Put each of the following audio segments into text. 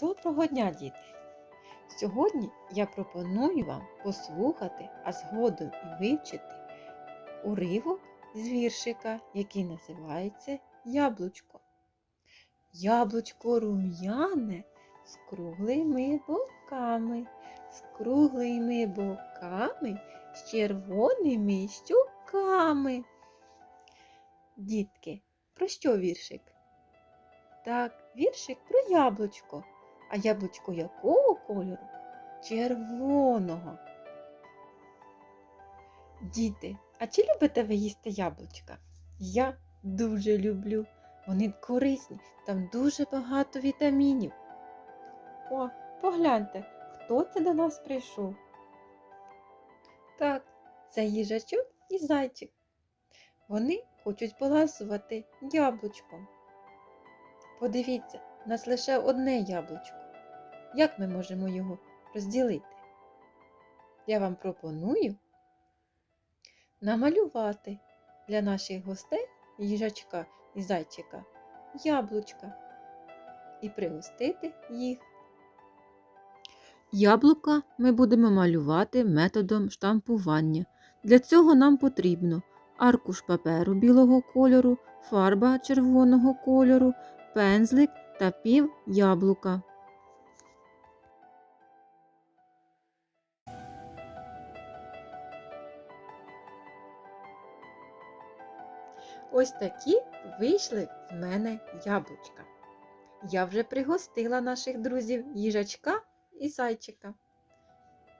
Доброго дня, діти! Сьогодні я пропоную вам послухати, а згодом і вивчити уривок з віршика, який називається Яблучко. Яблучко рум'яне з круглими боками, з круглими боками, з червоними щуками. Дітки, про що віршик? Так, віршик про яблучко. А яблучко якого кольору? Червоного. Діти, а чи любите ви їсти яблучка? Я дуже люблю. Вони корисні, там дуже багато вітамінів. О, погляньте, хто це до нас прийшов? Так, це їжачок і зайчик. Вони хочуть поласувати яблучком. Подивіться, у нас лише одне яблучко. Як ми можемо його розділити? Я вам пропоную намалювати для наших гостей їжачка і зайчика яблучка і пригостити їх. Яблука ми будемо малювати методом штампування. Для цього нам потрібно аркуш паперу білого кольору, фарба червоного кольору, пензлик та пів яблука. Ось такі вийшли в мене яблучка. Я вже пригостила наших друзів їжачка і зайчика.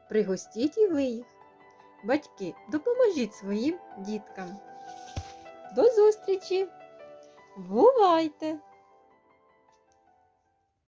Пригостіть і ви їх. Батьки, допоможіть своїм діткам. До зустрічі! Бувайте!